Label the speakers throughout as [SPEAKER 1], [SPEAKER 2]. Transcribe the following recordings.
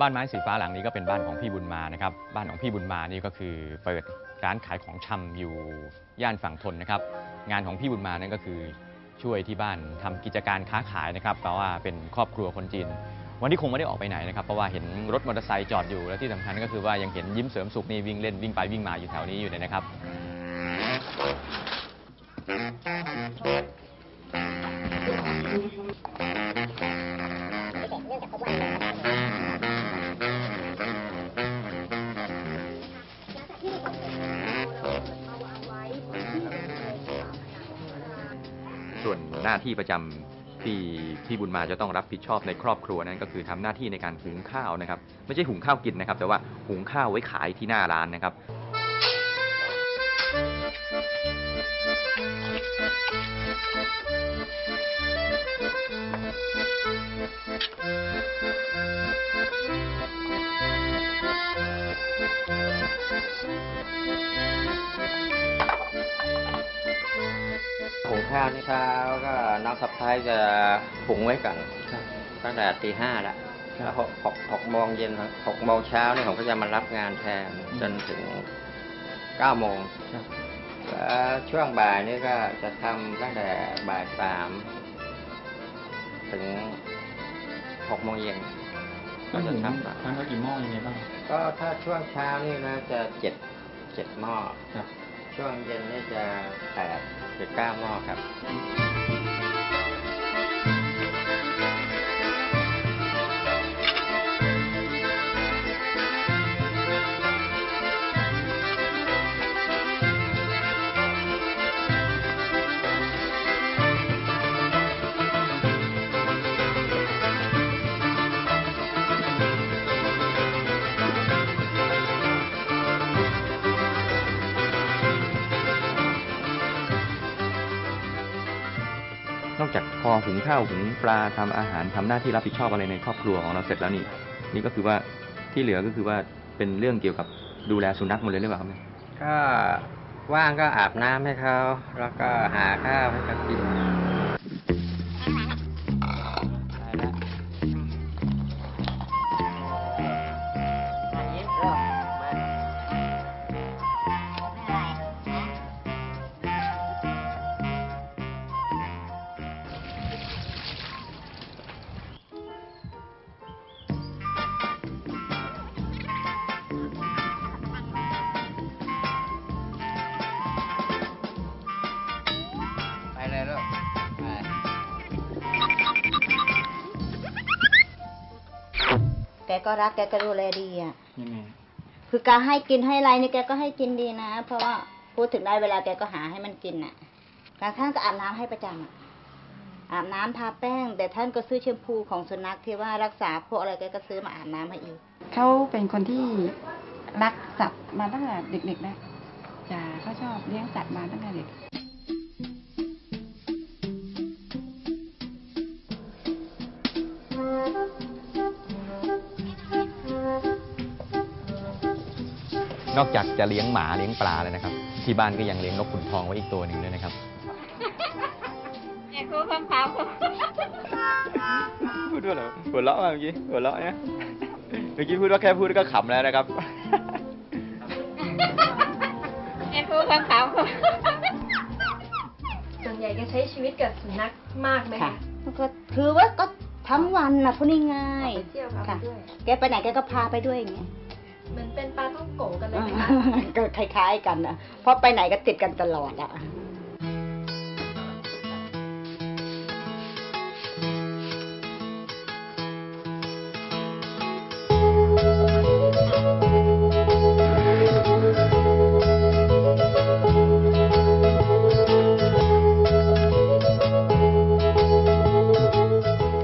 [SPEAKER 1] บ้านไม้สีฟ้าหลังนี้ก็เป็นบ้านของพี่บุญมานะครับ บ้านของพี่บุญมานี่ก็คือเปิดร้านขายของชำอยู่ย่านฝั่งทนนะครับ งานของพี่บุญมานั่นก็คือช่วยที่บ้านทำกิจการค้าขายนะครับแปลว่าเป็นครอบครัวคนจีน วันนี้คงไม่ได้ออกไปไหนนะครับ เพราะว่าเห็นรถมอเตอร์ไซค์จอดอยู่และที่สำคัญก็คือว่ายังเห็นยิ้มเสริมสุขนี่วิ่งเล่นวิ่งไปวิ่งมาอยู่แถวนี้อยู่เลยนะครับ หน้าที่ประจำที่พี่บุญมาจะต้องรับผิดชอบในครอบครัวนั้นก็คือทำหน้าที่ในการหุงข้าวนะครับ ไม่ใช่หุงข้าวกินนะครับ แต่ว่าหุงข้าวไว้ขายที่หน้าร้านนะครับ
[SPEAKER 2] หุงข้าวนี่เช้าก็น้องสะพ้ายจะหุงไว้ก่อนตั้งแต่ตีห้าละแล้วหกหกหกโมงเย็นหกโมงเช้านี่ผมก็จะมารับงานแทนจนถึงเก้าโมงแล้ว ช่วงบ่ายนี่ก็จะทำตั้งแต่บ่ายสามถึงหกโมงเย็นก็จะทำต่อ
[SPEAKER 3] ทำเขากี่หม้อยังไงบ้าง
[SPEAKER 2] ก็ถ้าช่วงเช้านี่นะจะเจ็ดเจ็ดหม้อ
[SPEAKER 3] ครับ
[SPEAKER 2] ช่วงเย็นนี่จะแปดหรือเก้าหม้อครับ
[SPEAKER 1] พอหุงข้าวหุงปลาทำอาหารทำหน้าที่รับผิดชอบอะไรในครอบครัวของเราเสร็จแล้วนี่ นี่ก็คือว่าที่เหลือก็คือว่าเป็นเรื่องเกี่ยวกับดูแลสุนัขหมดเลยหรือเปล่าครับ
[SPEAKER 2] ก็ว่างก็อาบน้ำให้เขาแล้วก็หาข้าวให้เขากิน
[SPEAKER 4] กก็รักแกก็ดูแลดีอะ
[SPEAKER 3] ยังไง
[SPEAKER 4] คือการให้กินให้อะไรนี่แกก็ให้กินดีนะ เพราะว่าพูดถึงได้เวลาแกก็หาให้มันกินน่ะบางท่านก็อาบน้ำให้ประจำอะอาบน้ำทาแป้ง แต่ท่านก็ซื้อแชมพูของสุนัขที่ว่ารักษาพวกอะไรแกก็ซื้อมาอาบน้ำให้อีก
[SPEAKER 5] เขาเป็นคนที่รักสัตว์มาตั้งแต่เด็กๆนะจ้าเขาชอบเลี้ยงสัตว์มาตั้งแต่เด็ก
[SPEAKER 1] นอกจากจะเลี้ยงหมาเลี้ยงปลาเลยนะครับ ที่บ้านก็ยังเลี้ยงนกขุนทองไว้อีกตัวหนึ่งด้วยนะครับพูดว่าอะไรหัวเราะมาเมื่อกี้หัวเราะเนี่ยเมื่อกี้พูดว่าแค่พูดก็ขำแล้วนะครับ
[SPEAKER 6] ส่วนใหญ่ก็ใช้ชีวิตกับสุนัขมากไหม
[SPEAKER 4] ค่ะ
[SPEAKER 6] คะ
[SPEAKER 4] แล้วก็ถือว่าก็ทั้งวันนะพูดง่าย
[SPEAKER 6] ไปเที่ยวพาไป
[SPEAKER 4] ค่ะ
[SPEAKER 6] ด้วย
[SPEAKER 4] แกไปไหนแกก็พาไปด้วยอย่างเงี้ย
[SPEAKER 6] เหมือนเป็นปลาท่องโกกันเลยไหมคะ
[SPEAKER 4] ก็คล้ายๆกันนะเพราะไปไหนก็ติดกันตลอดอะ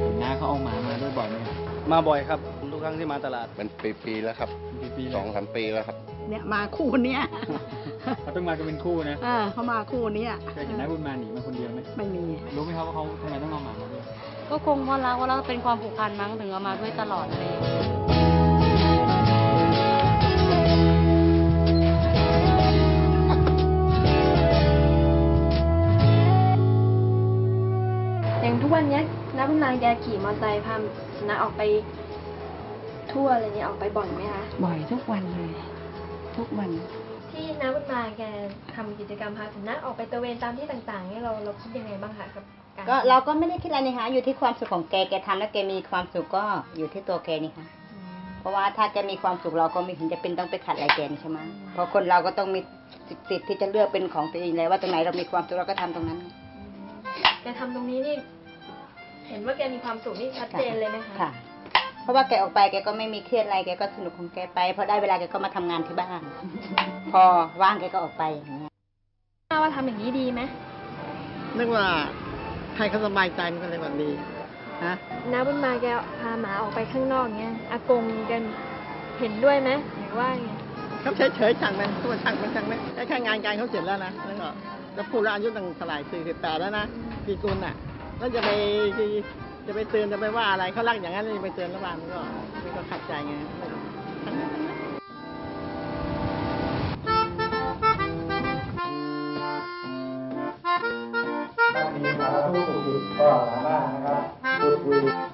[SPEAKER 3] เห็นน้าเขาเอาหมามาด้วยบ่อยไหมครับ
[SPEAKER 7] มาบ่อยครับทุกครั้งที่มาตลาด
[SPEAKER 8] เป็นปีๆแล้วครับ
[SPEAKER 3] กี่ปี
[SPEAKER 8] ส
[SPEAKER 3] แล้
[SPEAKER 8] อ
[SPEAKER 3] ว
[SPEAKER 8] งสามปีแล้วครับ
[SPEAKER 4] เนี่ยมาคู่เนี้ย
[SPEAKER 3] เขาต้องมากันเป็นคู่นะ
[SPEAKER 4] เออเขามาคู่เนี้ย
[SPEAKER 3] เคยเห็นน้าบุญมาหนีมาคนเดียวไหม
[SPEAKER 4] ไม่มี
[SPEAKER 3] รู้ไหมครับว่าเขาทำไมต้องเอาหมามาด้วย
[SPEAKER 9] ก็คงเพราะรักว่าเราเป็นความผูกพันมั้งถึงเอามาด้วยตลอดเลย
[SPEAKER 6] อย่างทุกวันเนี้ยนักบุญมาแกขี่มอเตอร์ไซค์พาสุนัขออกไป ทั่วอะไรเงี้ยออกไปบ่อยไหมคะ
[SPEAKER 5] บ่อยทุกวันเลย ทุกวัน
[SPEAKER 6] ที่น้าบุญมาแกทำกิจกรรมพาสุนัขออกไปตระเวนตามที่ต่างๆเนี่ยเราเราคิดยังไงบ้างคะกับการ
[SPEAKER 4] ก็เราก็ไม่ได้คิดอะไรนี่คะอยู่ที่ความสุขของแกแกทำแล้วแกมีความสุขก็อยู่ที่ตัวแกนี่ค่ะ
[SPEAKER 6] อืม
[SPEAKER 4] เพราะว่าถ้าแกมีความสุขเราก็ไม่เห็นจะเป็นต้องไปขัดอะไรแกนี่ใช่ไหมเพราะคนเราก็ต้องมีสิทธิ์ที่จะเลือกเป็นของตัวเองเลยว่าตรงไหนเรามีความสุขเราก็ทำตรงนั้น
[SPEAKER 6] แกทำตรงนี้นี่ เห็นว่าแกมีความสุขนี่ชัดเจนเลยไหมคะ
[SPEAKER 4] ค่ะ เพราะว่าแกออกไปแกก็ไม่มีเครียดอะไรแกก็สนุกของแกไปพอได้เวลาแกก็มาทำงานที่บ้านพอว่างแกก็ออกไปอย่างเงี้ย
[SPEAKER 6] ว่าทำอย่างนี้ดีไหม
[SPEAKER 8] นึกว่าใครเขาสบายใจมันก็เลยแบบดีฮะ
[SPEAKER 6] น้าบุญมาแกพาหมาออกไปข้างนอกเงี้ยอากงแกันเห็นด้วยไหมหรือว่าไง
[SPEAKER 8] เขาเฉยเฉยๆช่างมันตัวช่างมันช่างมันแค่แค่งานการเขาเสร็จแล้วนะแล้วก็แล้วพูดแล้วอายุตั้งเท่าไหร่สี่สิบแปดแล้วนะปีกุลน่ะแล้วจะไป จะไปเตือนจะไปว่าอะไรเขารักอย่างนั้นจะไปเตือนระหว่างมันก็มันก็ขัดใจไงทั้งนั้นทั้งนั้น
[SPEAKER 1] ท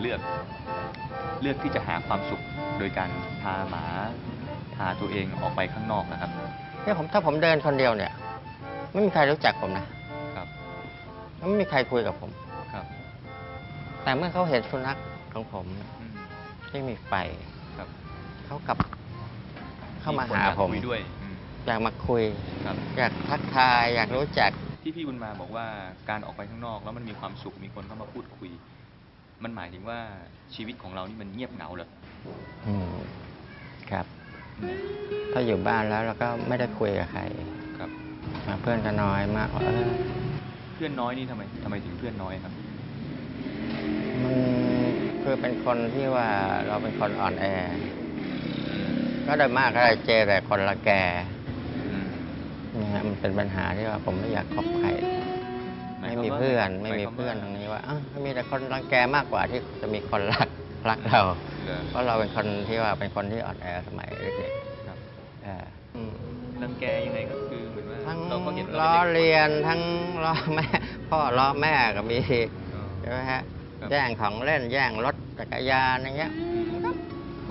[SPEAKER 1] เลือก เลือกที่จะหาความสุขโดยการพาหมาพาตัวเองออกไปข้างนอกนะครับ
[SPEAKER 2] เนี่ยผมถ้าผมเดินคนเดียวเนี่ย ไม่มีใครรู้จักผมนะครับ ไม่มีใครคุยกับผม
[SPEAKER 1] ครับ
[SPEAKER 2] แต่เมื่อเขาเห็นสุนัขของผม
[SPEAKER 1] อืม
[SPEAKER 2] ที่มีไฟ
[SPEAKER 1] ครับ
[SPEAKER 2] เขากลับ เข้ามา
[SPEAKER 1] คน
[SPEAKER 2] หา
[SPEAKER 1] อยก
[SPEAKER 2] ผม
[SPEAKER 1] คุยด้วยอืม
[SPEAKER 2] อยากมาคุย
[SPEAKER 1] ครับ
[SPEAKER 2] อยากทักทาย อยากรู้จัก
[SPEAKER 1] ที่พี่บุญมาบอกว่าการออกไปข้างนอกแล้วมันมีความสุขมีคนเข้ามาพูดคุย มันหมายถึงว่าชีวิตของเรานี่มันเงียบเหงาเหรอ
[SPEAKER 2] อืมครับ
[SPEAKER 1] อืม
[SPEAKER 2] ถ้าอยู่บ้านแล้วเราก็ไม่ได้คุยกับใคร
[SPEAKER 1] ครับ
[SPEAKER 2] มาเพื่อนก็น้อยมากเออ
[SPEAKER 1] เพื่อนน้อยนี่ทำไมทำไมถึงเพื่อนน้อยครับ
[SPEAKER 2] มันคือเป็นคนที่ว่าเราเป็นคนอ่อนแอ ก็โดยมากก็ได้เจอแต่คนละแก
[SPEAKER 1] อืม
[SPEAKER 2] นี่ฮะมันเป็นปัญหาที่ว่าผมไม่อยากคบใคร
[SPEAKER 1] หาย
[SPEAKER 2] ไม่
[SPEAKER 1] ควา
[SPEAKER 2] มี
[SPEAKER 1] ว่า
[SPEAKER 2] เพื่อน
[SPEAKER 1] ห
[SPEAKER 2] ไม่า
[SPEAKER 1] ย
[SPEAKER 2] มี
[SPEAKER 1] ควา
[SPEAKER 2] เพื่อน
[SPEAKER 1] ว่า
[SPEAKER 2] ตรงนี้ว่าอ้าวมีแต่คนรังแกมากกว่าที่จะมีคนรักรักเรา
[SPEAKER 1] เหรอ
[SPEAKER 2] เพราะเราเป็นคนที่ว่าเป็นคนที่อ่อนแอสมัยเด็ก
[SPEAKER 1] ครับ
[SPEAKER 2] ๆเอออืม
[SPEAKER 1] รังแกยังไงก็คือเหมือนว่า
[SPEAKER 2] ทั้ง
[SPEAKER 1] เราก็เห็นว่า
[SPEAKER 2] ล้อ
[SPEAKER 1] ป็นด็ก
[SPEAKER 2] เรียนทั้งล้อแม่พ่อล้อแม่ก็มี
[SPEAKER 1] อ๋อ
[SPEAKER 2] ใช่ไหมฮะ
[SPEAKER 1] ครับ
[SPEAKER 2] แย่งของเล่นแย่งรถจักรยานอย่างเงี้ยมันก็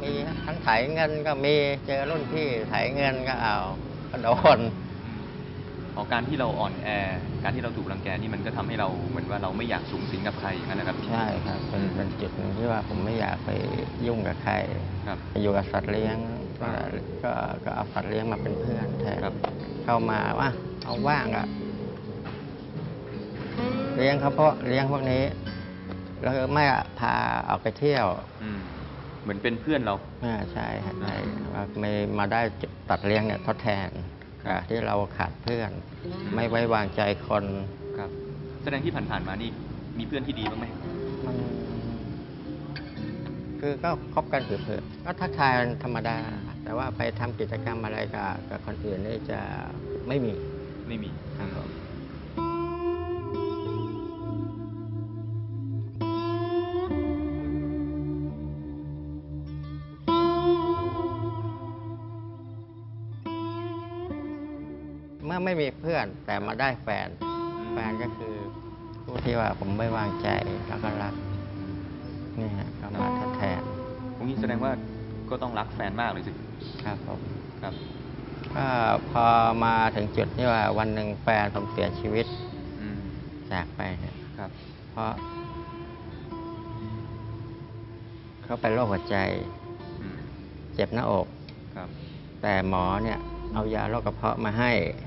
[SPEAKER 2] มีทั้งไถเงินก็มีเจอรุ่นพี่ไถเงินก็เอาก็โดน
[SPEAKER 1] อ๋อการที่เราอ่อนแอ การที่เราถูกรังแกนี่มันก็ทำให้เราเหมือนว่าเราไม่อยากสูงสิงกับใครอย่างนั้นนะครับ
[SPEAKER 2] ใช่ครับเป็นเป็นจุดหนึ่งที่ว่าผมไม่อยากไปยุ่งกับใคร
[SPEAKER 1] ครับ
[SPEAKER 2] อยู่กับสัตว์เลี้ยงก็ก็ก็เอาสัตว์เลี้ยงมาเป็นเพื่อนแทน
[SPEAKER 1] ครับ
[SPEAKER 2] เข้ามาว่าเอาว่างอะเลี้ยงเขาเพราะเลี้ยงพวกนี้ แล้วก็ไม่พาออกไปเที่ยว
[SPEAKER 1] อืมเหมือนเป็นเพื่อนเรา
[SPEAKER 2] อ่าใช่ครับใช่ว่าไม่มาได้ตัดเลี้ยงเนี่ยทดแทน
[SPEAKER 1] ครับ
[SPEAKER 2] อ่าที่เราขาดเพื่อน ไม่ไว้วางใจคน
[SPEAKER 1] ครับ แสดงที่ผ่านๆมานี่มีเพื่อนที่ดีบ้างไหม
[SPEAKER 2] มันคือก็คบกันเผื่อๆก็ทักทายกันธรรมดา แต่ว่าไปทำกิจกรรมอะไรกับกับคนอื่นนี่จะไม่มี
[SPEAKER 1] ไม่มี
[SPEAKER 2] ครับผม อไม่มีเพื่อนแต่มาได้แฟน แฟนก็คือผู้ที่ว่าผมไม่วางใจแล้วก็รักนี่ฮะก็มาทดแทน
[SPEAKER 1] ตรงนี้แสดงว่าก็ต้องรักแฟนมากเลยสิ
[SPEAKER 2] ครับผม
[SPEAKER 1] ครับ
[SPEAKER 2] ก็พอมาถึงจุดที่ว่าวันหนึ่งแฟนผมเสียชีวิต
[SPEAKER 1] อืม
[SPEAKER 2] จากไปเนี่ย
[SPEAKER 1] ครับ
[SPEAKER 2] เพราะเขาเป็นโรคหัวใจ
[SPEAKER 1] อืม
[SPEAKER 2] เจ็บหน้าอก
[SPEAKER 1] ครับ
[SPEAKER 2] แต่หมอเนี่ยเอายาโรคกระเพาะมาให้
[SPEAKER 1] อืม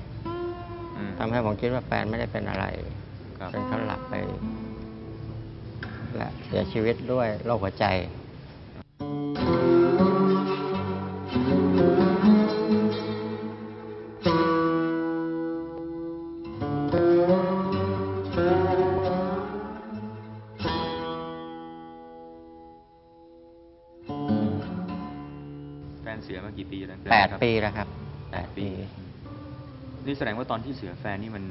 [SPEAKER 2] ทำให้ผมคิดว่าแฟนไม่ได้เป็นอะไร
[SPEAKER 1] ครับ
[SPEAKER 2] จนเขาหลับไป และเสียชีวิตด้วยโรคหัวใจ
[SPEAKER 1] แฟนเสียมากี่ปีแล้ว
[SPEAKER 2] แปด
[SPEAKER 1] ครับ
[SPEAKER 2] ปีแล้วครับ
[SPEAKER 1] แปดปี นี่แสดงว่าตอนที่เสียแฟนนี่มัน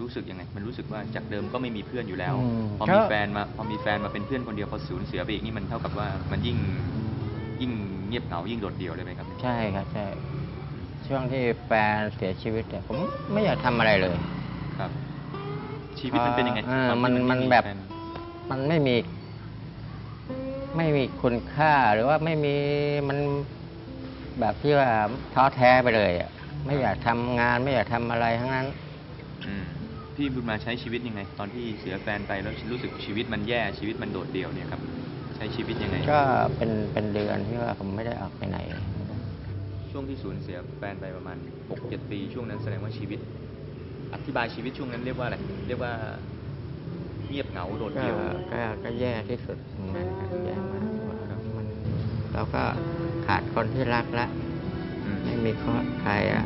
[SPEAKER 1] รู้สึกยังไง มันรู้สึกว่าจากเดิมก็ไม่มีเพื่อนอยู่แล้ว
[SPEAKER 2] อืม
[SPEAKER 1] พอ
[SPEAKER 2] ก็
[SPEAKER 1] มีแฟนมาพอมีแฟนมาเป็นเพื่อนคนเดียวพอสูญเสียไปอีกนี่มันเท่ากับว่ามันยิ่งยิ่งเงียบเหงายิ่งโดดเดี่ยวเลยไหมครับ
[SPEAKER 2] ใช่ครับใช่ช่วงที่แฟนเสียชีวิตเนี่ยผมไม่อยากทำอะไรเลย
[SPEAKER 1] ครับ ชีวิตมันเป็นยังไง
[SPEAKER 2] อ่า
[SPEAKER 1] ตอที่
[SPEAKER 2] มัน
[SPEAKER 1] ไมั
[SPEAKER 2] นแบบ
[SPEAKER 1] ฟน
[SPEAKER 2] มันไม่มี ไม่มีคุณค่าหรือว่าไม่มีมันแบบที่ว่าท้อแท้ไปเลยอะ ไม่อยากทำงานไม่อยากทำอะไรทั้งนั้น
[SPEAKER 1] อืมพี่บุญมาใช้ชีวิตยังไง ตอนที่เสียแฟนไปแล้วรู้สึกชีวิตมันแย่ชีวิตมันโดดเดี่ยวเนี่ยครับ ใช้ชีวิตยังไง
[SPEAKER 2] ก็เป็นเป็นเดือนที่ว่าผมไม่ได้ออกไปไหน
[SPEAKER 1] ช่วงที่สูญเสียแฟนไปประมาณหกเจ็ดปี ช่วงนั้นแสดงว่าชีวิต อธิบายชีวิตช่วงนั้นเรียกว่าอะไรเรียกว่า เงียบเหงาโดด
[SPEAKER 2] ก็
[SPEAKER 1] เดี่ยว
[SPEAKER 2] ก็ก็แย่ที่สุดของมันครับแย่มากว่ามันเราก็ขาดคนที่รักละ ไม่มีข้อใครอะ